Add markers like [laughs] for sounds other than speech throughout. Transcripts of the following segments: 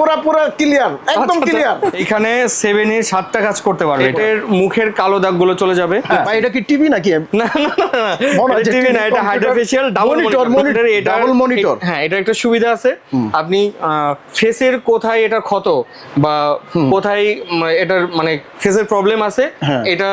পুরা পুরা ক্লিয়ার একদম আচ্ছা, ক্লিয়ার এখানে সেভেন এর সাতটা কাজ করতে পারবে। এটার মুখের কালো দাগগুলো চলে যাবে। ভাই এটা কি টিভি নাকি? না না না, টিভি না। এটা হাইড্রোফেশিয়াল ডাবল মনিটর এটা double monitor। হ্যাঁ এটা একটা সুবিধা আছে। আপনি ফেসের কোথায় এটা ক্ষত বা কোথায় এটার মানে ফেসের প্রবলেম আছে হ্যাঁ। এটা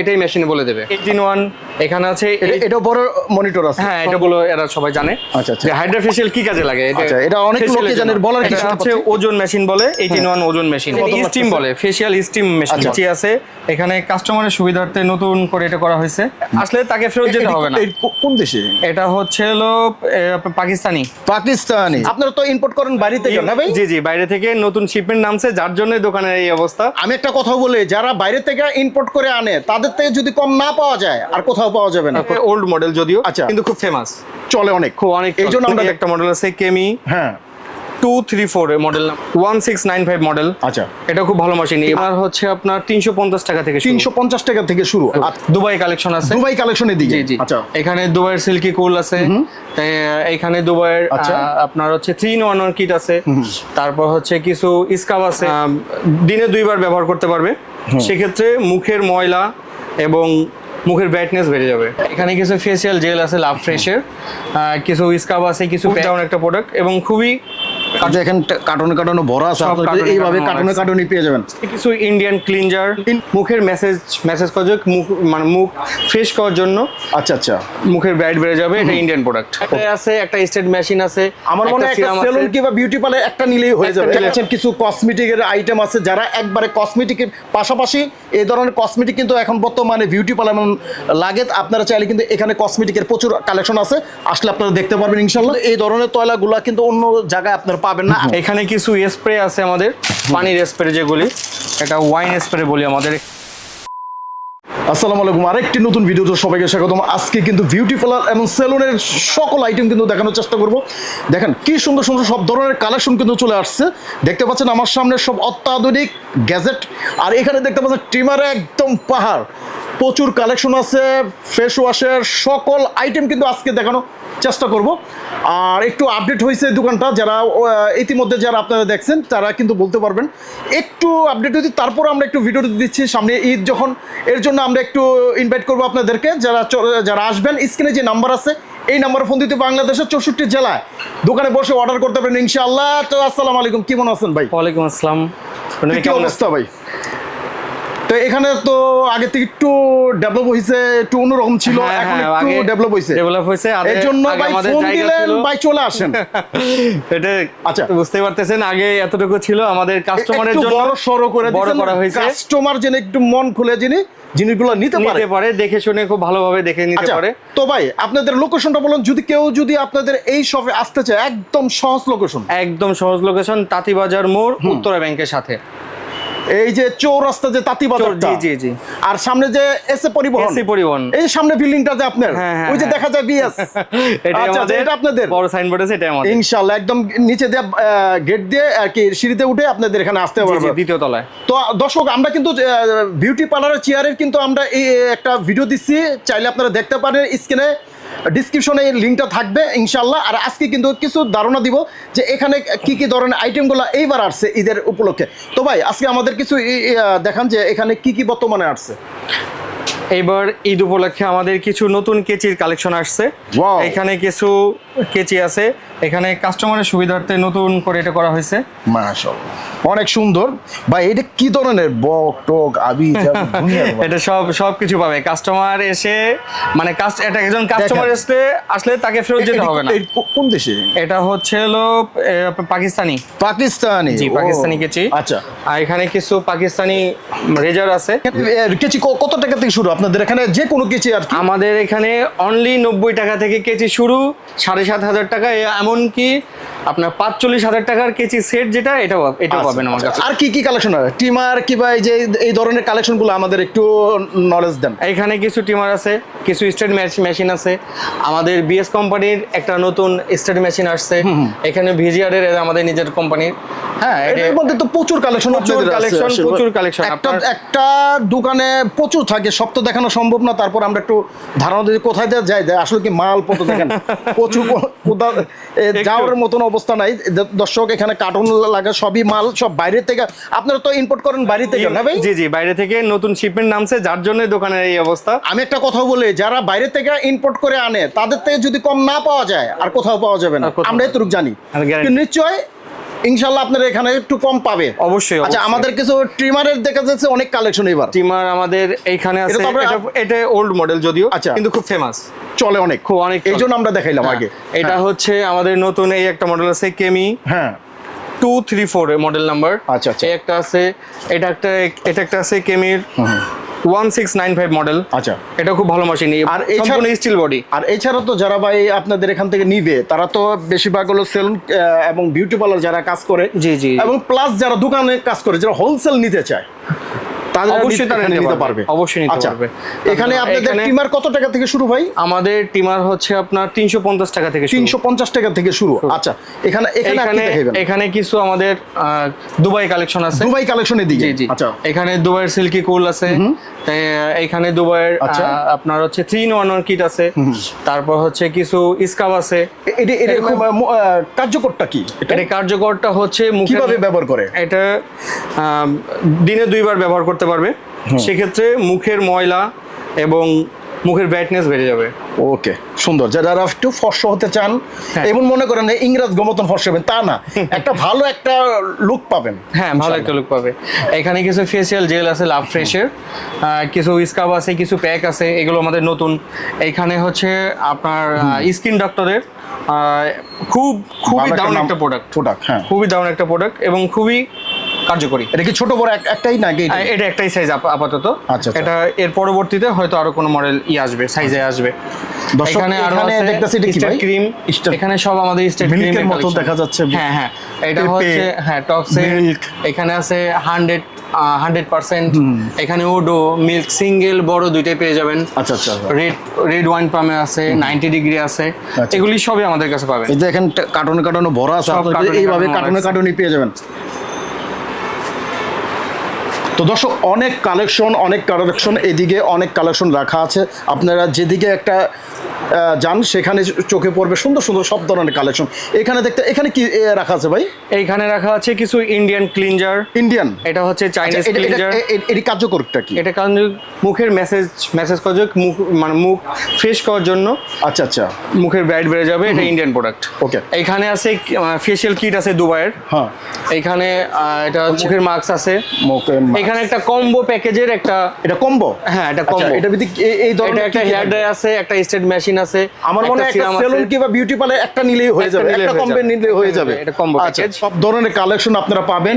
এটাই মেশিনে বলে দেবে। এইটিন ওয়ান এখানে আছে এটা বড় মনিটর আছে। হ্যাঁ এটা বলো এরা সবাই জানে। আচ্ছা, আচ্ছা। হাইড্রোফেশিয়াল কি কাজে লাগে? আচ্ছা, এটা অনেক facial লোকে জানে, বলার কিছু পাচ্ছি। ওজন মেশিন বলে এইটিন ওয়ান ওজন মেশিন। কত স্টিম বলে ফেসিয়াল স্টিম মেশিন। আছে। এখানে কাস্টমারের সুবিধার্থে নতুন করে এটা করা হয়েছে। আসলে তাকে ফেরত যেতে এটা- হবে না। কোন দেশে? এটা হচ্ছে হলো পাকিস্তানি। পাকিস্তানি। আপনারা তো ইম্পোর্ট করেন বাইরে থেকে না ভাই? জি জি বাইরে থেকে নতুন শিপমেন্ট নামছে যার জন্য দোকানের এই অবস্থা। আমি একটা কথা বলি যারা বাইরে থেকে ইম্পোর্ট করে আনে তাদের থেকে যদি কম না পাওয়া যায় আর কোথাও পাওয়া যাবে না। ওল্ড মডেল যদিও আচ্ছা। কিন্তু খুব ফেমাস চলে অনেক। খুব অনেক এই জন্য আমরা একটা মডেল আছে কেমি হ্যাঁ। Two three four model one six nine five model আচ্ছা। এটা খুব ভালো মেশিন এবার হচ্ছে আপনার তিনশো পঞ্চাশ টাকা থেকে তিনশো পঞ্চাশ টাকা থেকে শুরু। দুবাই কালেকশন আছে। দুবাই কালেকশনের দিকে। জি জি। আচ্ছা। এখানে দুবাইয়ের সিল্কি কুল আছে। এখানে দুবাইয়ের আচ্ছা। আপনার হচ্ছে থ্রি ইন ওয়ান কিট আছে। তারপর হচ্ছে কিছু স্কাব আছে। দিনে দুইবার ব্যবহার করতে পারবে। সেক্ষেত্রে মুখের ময়লা এবং মুখের ব্রাইটনেস বেড়ে যাবে। এখানে কিছু ফেসিয়াল জেল আছে লাভ ফ্রেশের কিছু স্কাব আছে কিছু একটা প্রোডাক্ট এবং খুবই কাজে এখানে কার্টনে কার্টনে ভরা আছে আপনারা এইভাবে কার্টনে কার্টনে পেয়ে যাবেন। কিছু ইন্ডিয়ান ক্লিনজার মুখের মেসেজ মেসেজ করার জন্য মুখ মানে মুখ ফ্রেশ করার জন্য আচ্ছা আচ্ছা। মুখের ব্রাইট বেড়ে যাবে এটা ইন্ডিয়ান প্রোডাক্ট আছে একটা স্টেট মেশিন আছে আমার মনে হয় একটা সেলুন কিংবা বিউটি পার্লার একটা নিলেই হয়ে যাবে। কিছু কসমেটিকের আইটেম আছে যারা একবারে কসমেটিকের পাশাপাশি এই ধরনের কসমেটিক কিন্তু এখন বর্তমানে বিউটি পার্লার লাগে আপনারা চাইলে কিন্তু এখানে কসমেটিকের প্রচুর কালেকশন আছে। আসলে আপনারা দেখতে পারবেন ইনশাল্লাহ এই ধরনের তয়লাগুলো কিন্তু অন্য জায়গায় আপনারা পাবেন না। এখানে কিছু স্প্রে আছে আমাদের পানির স্প্রে যেগুলি। এটা ওয়াইন স্প্রে বলি আমাদের। আসসালামু আলাইকুম। আরেকটি নতুন ভিডিওতে সবাইকে স্বাগতম। আজকে কিন্তু বিউটি পার্লার এবং সেলুনের সকল আইটেম কিন্তু দেখানোর চেষ্টা করব। দেখেন কি সুন্দর সুন্দর সব ধরনের কালেকশন কিন্তু চলে আসছে। দেখতে পাচ্ছেন আমার সামনে সব অত্যাধুনিক গ্যাজেট আর এখানে দেখতে পাচ্ছেন ট্রিমারে একদম পাহাড়। প্রচুর কালেকশন আছে ফেস ওয়াশের সকল আইটেম কিন্তু আজকে দেখানো চেষ্টা করব। আর একটু আপডেট হয়েছে দোকানটা যারা ইতিমধ্যে যারা আপনারা দেখছেন তারা কিন্তু বলতে পারবেন। একটু আপডেট হয়েছে তারপর আমরা একটু ভিডিও দিচ্ছি সামনে ঈদ যখন এর জন্য আমরা একটু ইনভাইট করব আপনাদেরকে। যারা যারা আসবেন স্ক্রিনে যে নাম্বার আছে এই নাম্বারে ফোন দিতে বাংলাদেশের চৌষট্টি জেলায় দোকানে বসে অর্ডার করতে পারেন ইনশাআল্লাহ। তো আসসালামু আলাইকুম কেমন আছেন ভাই? ওয়ালাইকুম আসসালাম। কি অবস্থা ভাই? তো এখানে তো আগে থেকে একটু ডেভেলপ একটু অন্যরকম ছিল হ্যাঁ, এখন হ্যাঁ, একটু ডেভেলপ হয়েছে, আগে- এর জন্য ভাই ফোন দিলেন ভাই চলে আসেন। [laughs] এটা আচ্ছা। বুঝতে পারতেছেন আগে এতটুকু ছিল আমাদের কাস্টমারের জন্য বড় সরো করে বড় করা হয়েছে। কাস্টমার যেন একটু মন খুলে যিনি জিনিসগুলো নিতে পারে। নিতে পারে দেখে শুনে খুব ভালোভাবে দেখে নিতে আচ্ছা পারে। তো ভাই আপনাদের লোকেশনটা বলুন যদি কেউ যদি আপনাদের এই শপে আসতে চায় একদম সহজ লোকেশন একদম সহজ লোকেশন তাঁতিবাজার মোড় উত্তরা ব্যাংকের সাথে। এই যে চৌরাস্তা যে তাঁতি জি, জি, জি। আর সামনে যে এসে পরিবহন। এসি পরিবহন। এই সামনে বিল্ডিংটা যে আপনার হ্যাঁ, হ্যাঁ, ওই যে হ্যাঁ। দেখা যায় বিএস। [laughs] আচ্ছা, এটা আপনাদের? বড় সাইনবোর্ড আছে এটাই আমাদের। ইনশাল্লাহ একদম নিচে দিয়ে গেট দিয়ে আর কি সিঁড়িতে উঠে আপনাদের এখানে আসতে জি, দ্বিতীয় তলায়। তো দর্শক আমরা কিন্তু বিউটি পার্লারের চেয়ারের কিন্তু আমরা এই একটা ভিডিও দিচ্ছি। চাইলে আপনারা দেখতে পারেন স্ক্রিনে ডিসক্রিপশনে এই লিঙ্কটা থাকবে ইনশাল্লাহ আর আজকে কিন্তু কিছু ধারণা দিব যে এখানে কি কি ধরনের আইটেমগুলো এইবার আসছে ঈদের উপলক্ষে। তো ভাই আজকে আমাদের কিছু দেখান যে এখানে কি কি বর্তমানে আসছে। এবার ঈদ উপলক্ষে আমাদের কিছু নতুন কেচির কালেকশন আসছে। এখানে কিছু কেচি আছে। এখানে কাস্টমারের সুবিধার্থে নতুন করে এটা করা হয়েছে। মাশাআল্লাহ। অনেক সুন্দর। ভাই এটা কি ধরনের বক টক আবি। [laughs] এটা সব সব কিছু পাবে। কাস্টমার এসে মানে কাস্ট এটা একজন কাস্টমার। এসে আসলে তাকে ফেরত যেতে হবে না। কোন দেশে? এটা হচ্ছে হলো পাকিস্তানি। পাকিস্তানি। জি পাকিস্তানি কেচি। আচ্ছা। আর এখানে কিছু পাকিস্তানি রেজার আছে। কেচি কত টাকা থেকে শুরু? আপনাদের এখানে যে কোনো কেচি আর আমাদের এখানে অনলি নব্বই টাকা থেকে কেচি শুরু। সাড়ে সাত হাজার টাকা এ- এমনকি আপনার পাঁচচল্লিশ হাজার টাকার কেচি সেট যেটা এটাও এটাও পাবেন আমার কাছে। আর কি কি কালেকশন হয়? টিমার কিংবা এই যে এই ধরনের কালেকশনগুলো আমাদের একটু নলেজ দেন। এখানে কিছু টিমার আছে কিছু স্টেট মেশিন আছে। আমাদের বিএস কোম্পানির একটা নতুন স্টেট মেশিন আসছে। এখানে ভিজিআর এর আমাদের নিজের কোম্পানির হ্যাঁ এটা মধ্যে তো প্রচুর কালেকশন প্রচুর collection, প্রচুর collection। একটা একটা দোকানে প্রচুর থাকে সব তো দেখানো সম্ভব না। তারপর আমরা একটু ধারণা দিই কোথায় যায়? যায় আসলে কি মাল পত্র দেখেন? [laughs] প্রচুর যাওয়ার মতন অবস্থা নাই। দর্শক এখানে কার্টুন লাগে সবই মাল সব বাইরে থেকে। আপনারা তো ইম্পোর্ট করেন বাইরে থেকে না ভাই? জি জি বাইরে থেকে নতুন শিপমেন্ট নামছে যার জন্য দোকানের এই অবস্থা। আমি একটা কথা বলি যারা বাইরে থেকে ইম্পোর্ট করে আনে তাদের থেকে যদি কম না পাওয়া যায় আর কোথাও পাওয়া যাবে না। আমরা এতটুকু জানি। কিন্তু নিশ্চয় ইনশাল্লাহ আপনারা এখানে একটু কম পাবে। অবশ্যই আচ্ছা আমাদের কিছু ট্রিমারের দেখা যাচ্ছে অনেক কালেকশন এবার। টিমার আমাদের এইখানে আছে এটা তো এটা এটা ওল্ড মডেল যদিও আচ্ছা। কিন্তু খুব ফেমাস চলে অনেক। খুব অনেক এই জন্য আমরা দেখাইলাম আগে। এটা হচ্ছে আমাদের নতুন এই একটা মডেল আছে কেমি হ্যাঁ। Two three four model number আচ্ছা, আচ্ছা। একটা আছে এটা একটা এটা একটা আছে কেমির one six nine five model আচ্ছা। এটা খুব ভালো মেশিন আর আর এছাড়া- স্টিল বডি আর এছাড়া তো যারা ভাই আপনাদের এখান থেকে নিবে তারা তো বেশিরভাগ হলো সেলুন এবং বিউটি পার্লার যারা কাজ করে জি, জি। এবং প্লাস যারা দোকানে কাজ করে যারা হোলসেল নিতে চায় তাদের অবশ্যই তারা নিতে পারবে। অবশ্যই নিতে পারবে। এখানে আপনাদের টিমার কত টাকা থেকে শুরু ভাই আমাদের টিমার হচ্ছে আপনার তিনশো পঞ্চাশ টাকা থেকে শুরু। তিনশো পঞ্চাশ টাকা থেকে শুরু। আচ্ছা এখানে এখানে এখানে কিছু আমাদের আহ, দুবাই কালেকশন আছে। দুবাই কালেকশনের দিকে? জি জি। এখানে দুবাইয়ের সিল্কি কুল আছে। এখানে দুবাইয়ের। আপনার হচ্ছে ইন কিট আছে। তারপর হচ্ছে কিছু স্কাব আছে। এটা এটা কার্যকরটা কি এটা? কার্যকরটা হচ্ছে কীভাবে ব্যবহার করে? এটা দিনে দুইবার ব্যবহার করতে পারবে সেক্ষেত্রে মুখের ময়লা এবং মুখের ব্রাইটনেস বেড়ে যাবে। ওকে সুন্দর। যারা একটু ফর্স হতে চান হ্যাঁ। এমন মনে করেন যে ইংরেজ গমতন ফর্স হবেন তা না। একটা ভালো একটা লুক পাবেন। হ্যাঁ ভালো একটা লুক পাবে। এখানে কিছু ফেসিয়াল জেল আছে লাভ ফ্রেশের কিছু স্কাব আছে কিছু প্যাক আছে এগুলো আমাদের নতুন। এখানে হচ্ছে আপনার স্কিন ডক্টরের খুব খুবই দারুণ একটা প্রোডাক্ট প্রোডাক্ট হ্যাঁ। খুবই দারুণ একটা প্রোডাক্ট এবং খুবই কার্যকরী। এটা কি ছোট বড় একটাই না এটা? একটাই সাইজ আপাতত। আচ্ছা, আচ্ছা। এটা এর পরবর্তীতে হয়তো আরও কোনো মডেল ই আসবে সাইজে আসবে। এখানে আরও এখানে আছে এটা কি ভাই? ক্রিম এখানে সব আমাদের স্টেট Milk এর ক্রিমের মতো দেখা যাচ্ছে। হ্যাঁ হ্যাঁ। এটা হচ্ছে হ্যাঁ milk। এখানে আছে হান্ড্রেড হান্ড্রেড পার্সেন্ট এখানে ওডো মিল্ক সিঙ্গেল বড় দুইটাই পেয়ে যাবেন। আচ্ছা আচ্ছা রেড রেড ওয়াইন পামে আছে নাইনটি ডিগ্রি আছে। আচ্ছা। এগুলি সবই আমাদের কাছে পাবেন। এই যে এখানে কার্টুনে কার্টুনে ভরা আছে এইভাবে কার্টুনে কার্টুনে পেয়ে যাবেন। তো দর্শক অনেক কালেকশন অনেক কালেকশন এদিকে অনেক কালেকশন রাখা আছে। আপনারা যেদিকে একটা যান সেখানে চোখে পড়বে সুন্দর সুন্দর সব ধরনের কালেকশন এখানে দেখতে এখানে কি রাখা আছে ভাই? এইখানে রাখা আছে কিছু ইন্ডিয়ান ক্লিনজার ইন্ডিয়ান এটা হচ্ছে আচ্ছা, চাইনিজ এটা- এটা- ক্লিনজার এটি কার্যকরটা কি? এটা কারণ মুখের মেসেজ মেসেজ করার জন্য মুখ মানে মুখ ফ্রেশ করার জন্য আচ্ছা আচ্ছা। মুখের ব্রাইট বেড়ে যাবে এটা ইন্ডিয়ান প্রোডাক্ট ওকে এইখানে আছে ফেশিয়াল কিট আছে দুবাইয়ের। হ্যাঁ। এইখানে এটা মুখের মাস্ক আছে। মুখে মা- এখানে একটা কম্বো প্যাকেজের একটা এটা কম্বো হ্যাঁ এটা আচ্ছা কম্বো এটা ভিত্তিক এই ধরনের একটা হেয়ার? ড্রাই আছে একটা স্টেট মেশিন আছে আমার মনে হয় একটা সেলুন। কিংবা বিউটি পার্লার একটা নিলেই হয়ে যাবে একটা কম্বে নিলে হয়ে যাবে। এটা combo আচ্ছা package। সব ধরনের কালেকশন আপনারা পাবেন।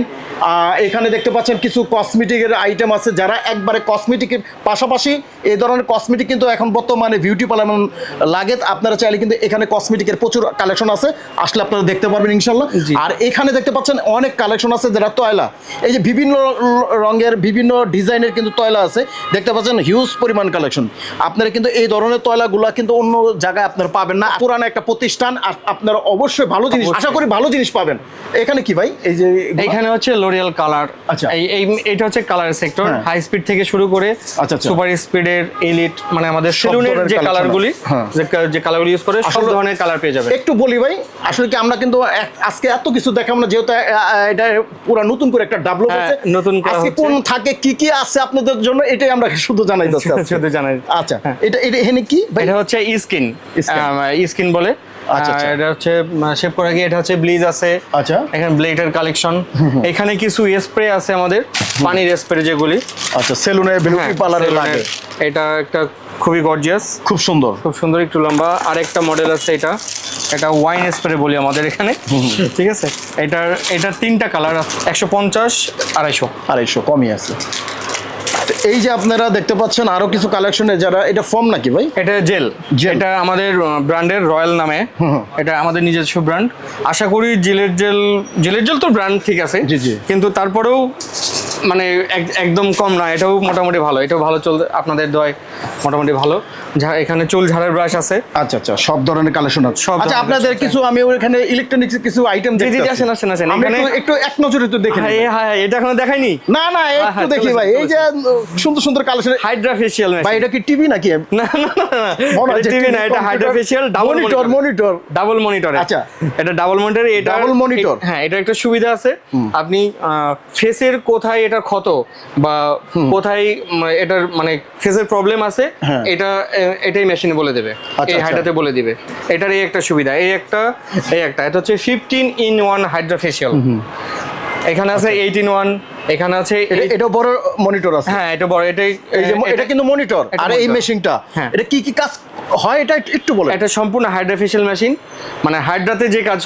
এখানে দেখতে পাচ্ছেন কিছু কসমেটিকের আইটেম আছে যারা একবারে কসমেটিকের পাশাপাশি এই ধরনের কসমেটিক কিন্তু এখন বর্তমানে বিউটি পার্লার লাগে আপনারা চাইলে কিন্তু এখানে কসমেটিকের প্রচুর কালেকশন আছে আসলে আপনারা দেখতে পারবেন ইনশাল্লাহ। আর এখানে দেখতে পাচ্ছেন অনেক কালেকশন আছে যারা তয়লা। এই যে বিভিন্ন র- রঙের বিভিন্ন ডিজাইনের কিন্তু তয়লা আছে দেখতে পাচ্ছেন হিউজ পরিমাণ কালেকশন আপনারা কিন্তু এই ধরনের তয়লাগুলো কিন্তু অন্য জায়গায় আপনারা পাবেন না পুরানো একটা প্রতিষ্ঠান আপনারা অবশ্যই ভালো জিনিস আশা করি ভালো জিনিস পাবেন এখানে কি ভাই এই যে? এইখানে হচ্ছে লোরিয়াল কালার আচ্ছা। এই এটা হচ্ছে কালার সেক্টর। হাই স্পিড থেকে শুরু করে। সুপার স্পিডের এলিট মানে আমাদের সেলুনের যে কালারগুলি হ্যাঁ। যে কালারগুলি ইউজ করে সব ধরনের কালার পেয়ে যাবে একটু বলি ভাই আসলে কি আমরা কিন্তু আজকে এত কিছু দেখাম না যেহেতু এটা পুরো নতুন করে একটা ডাবলো হ্যাঁ, নতুন করা। কোন থাকে কি কি আছে আপনাদের জন্য এটাই আমরা শুধু জানাই। শুধু জানাই। আচ্ছা এটা এটা এখানে কি? এটা হচ্ছে স্কিন স্কিন বলে। আচ্ছা, আচ্ছা। এটা হচ্ছে শেপ করা গিয়ে এটা হচ্ছে ব্লিজ আছে। আচ্ছা। এখানে ব্লেডের কালেকশন এখানে কিছু স্প্রে আছে আমাদের পানির স্প্রে যেগুলি। আচ্ছা সেলুনে বিউটি হ্যাঁ, পার্লারে লাগে এটা একটা খুবই গর্জিয়াস খুব সুন্দর। খুব সুন্দর একটু লম্বা। আরেকটা মডেল আছে এটা। এটা ওয়াইন স্প্রে বলি আমাদের এখানে। ঠিক আছে? এটার এটার তিনটা কালার আছে। একশো পঞ্চাশ আড়াইশো। আড়াইশো কমই আছে। এই যে আপনারা দেখতে পাচ্ছেন আরও কিছু কালেকশনে যারা এটা ফর্ম নাকি ভাই? এটা জেল। এটা আমাদের ব্র্যান্ডের রয়্যাল নামে। এটা আমাদের নিজস্ব ব্র্যান্ড আশা করি জেলের জেল জেলের জেল তো ব্র্যান্ড ঠিক আছে। জি, জি। কিন্তু তারপরেও মানে এক- একদম কম না এটাও মোটামুটি ভালো এটাও ভালো চলতে আপনাদের দয় মোটামুটি ভালো। যা এখানে চুল ঝাড়ের ব্রাশ আছে। আচ্ছা আচ্ছা সব ধরনের কালেকশন আছে। সব আচ্ছা আপনাদের কিছু আমি ওখানে ইলেকট্রনিক্স কিছু আইটেম দেখতে জি। আসেন, আসেন, আসেন। এখানে- একটু- একটু এক নজরে তো দেখে হ্যাঁ। এ- হ্যাঁ এটা এখনও দেখাইনি? না না একটু হ্যাঁ, দেখি ভাই। এই যে সুন্দর সুন্দর কালেকশন হাইড্রা ফেশিয়াল ভাই এটা কি টিভি নাকি? না না না হচ্ছে টিভি না। এটা hydra facial double monitor, monitor double monitor আচ্ছা। এটা ডাবল মনিটর এটা Double monitor। হ্যাঁ এটা একটা সুবিধা আছে। আপনি ফেসের কোথায় এটা ক্ষত বা কোথায় এটার মানে ফেসের প্রবলেম আছে হ্যাঁ। এটা এটাই মেশিনে বলে দেবে। আচ্ছা, এই আচ্ছা। হাইড্রাতে বলে দিবে। এটার এই একটা সুবিধা। এই একটা এই একটা এটা হচ্ছে fifteen in one hydra facial এখানে আছে এইট ইন ওয়ান এখানে আছে এটা- বড় মনিটর আছে। হ্যাঁ এটা বড় এটাই এই যে এটা কিন্তু মনিটর আর এই মেশিনটা হ্যাঁ। এটা কি কি কাজ হয় এটা একটু- বলে এটা সম্পূর্ণ হাইড্রা হাইড্রাফেশিয়াল মেশিন মানে হাইড্রাতে যে কাজ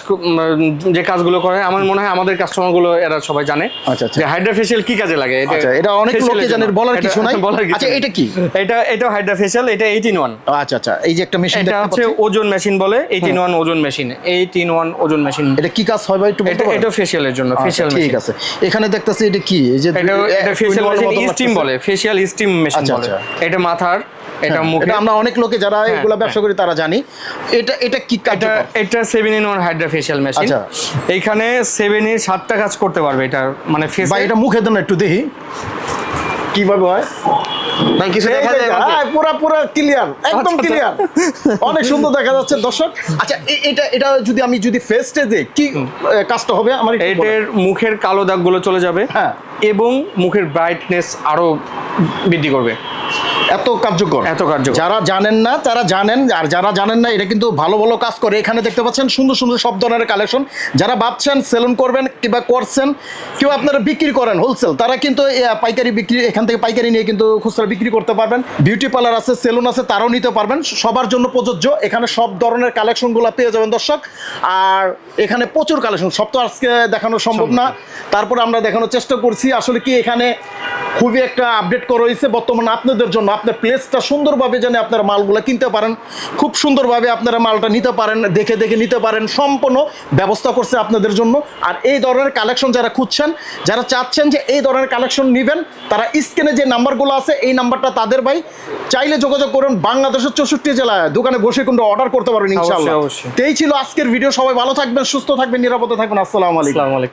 যে কাজগুলো করে আমার মনে হয় আমাদের কাস্টমারগুলো এরা সবাই জানে। আচ্ছা, আচ্ছা। যে হাইড্রাফেশিয়াল কি কাজে লাগে? আচ্ছা, এটা অনেক লোকে জানে, বলার কিছু নাই। আচ্ছা, এটা কি? এটা এটা হাইড্রাফেশিয়াল এটা এইট ইন ওয়ান আচ্ছা আচ্ছা এই যে একটা মেশিন এটা হচ্ছে ওজন মেশিন বলে eight in one ozone machine eight in one ozone machine এটা কি কাজ হয় ভাই একটু বলতে এটা ফেশিয়ালের জন্য আচ্ছা, ফেশিয়াল ঠিক আছে। এখানে দেখতেছি এটা কি? এই যে এটা ফেশিয়াল মেশিন স্টিম বলে ফেশিয়াল স্টিম মেশিন আচ্ছা, বলে। আচ্ছা। এটা মাথার এটা হ্যাঁ, মুখে এটা আমরা অনেক লোকে যারা এগুলা ব্যবসা করি তারা জানি। এটা এটা কি কাজ এটা এটা seven in one hydra facial machine আচ্ছা। এইখানে সেভেন এর সাতটা কাজ করতে পারবে এটা মানে ফেস ভাই এটা মুখে দেন একটু দেখি। কীভাবে হয়? ভাই কিছু দেখা যায় আমাকে? হ্যাঁ, পুরা পুরা ক্লিয়ার একদম আচ্ছা, ক্লিয়ার অনেক সুন্দর দেখা যাচ্ছে দর্শক। আচ্ছা এটা এটা যদি আমি যদি দিই কি কাজটা হবে? আমার এটার মুখের কালো দাগগুলো চলে যাবে হ্যাঁ। এবং মুখের ব্রাইটনেস আরও বৃদ্ধি করবে। এত কার্যকর। এত কার্যকর। যারা জানেন না তারা জানেন আর যারা জানেন না এটা কিন্তু ভালো ভালো কাজ করে। এখানে দেখতে পাচ্ছেন সুন্দর সুন্দর সব ধরনের কালেকশন যারা ভাবছেন সেলুন করবেন কিংবা করছেন কেউ আপনারা বিক্রি করেন হোলসেল তারা কিন্তু পাইকারি বিক্রি এখান থেকে পাইকারি নিয়ে কিন্তু খুচরা বিক্রি করতে পারবেন। বিউটি পার্লার আছে সেলুন আছে তারাও নিতে পারবেন। সবার জন্য প্রযোজ্য। এখানে সব ধরনের কালেকশনগুলো পেয়ে যাবেন দর্শক। আর এখানে প্রচুর কালেকশন সব তো আজকে দেখানো সম্ভব না। তারপরে আমরা দেখানোর চেষ্টা করছি। আসলে কি এখানে খুবই একটা আপডেট করা হয়েছে বর্তমানে আপনাদের জন্য। আপনার প্লেসটা সুন্দরভাবে যেন আপনারা মালগুলো কিনতে পারেন খুব সুন্দরভাবে আপনারা মালটা নিতে পারেন দেখে দেখে নিতে পারেন সম্পূর্ণ ব্যবস্থা করছে আপনাদের জন্য। আর এই ধরনের কালেকশন যারা খুঁজছেন যারা চাচ্ছেন যে এই ধরনের কালেকশন নেবেন তারা স্ক্রিনে যে নাম্বারগুলো আছে এই নাম্বারটা তাদের ভাই। চাইলে যোগাযোগ করুন বাংলাদেশের চৌষট্টি জেলায় দোকানে বসে কিন্তু অর্ডার করতে পারবেন ইনশাআল্লাহ। এই ছিল আজকের ভিডিও সবাই ভালো থাকবেন সুস্থ থাকবেন নিরাপদে থাকবেন আসসালামু আলাইকুম।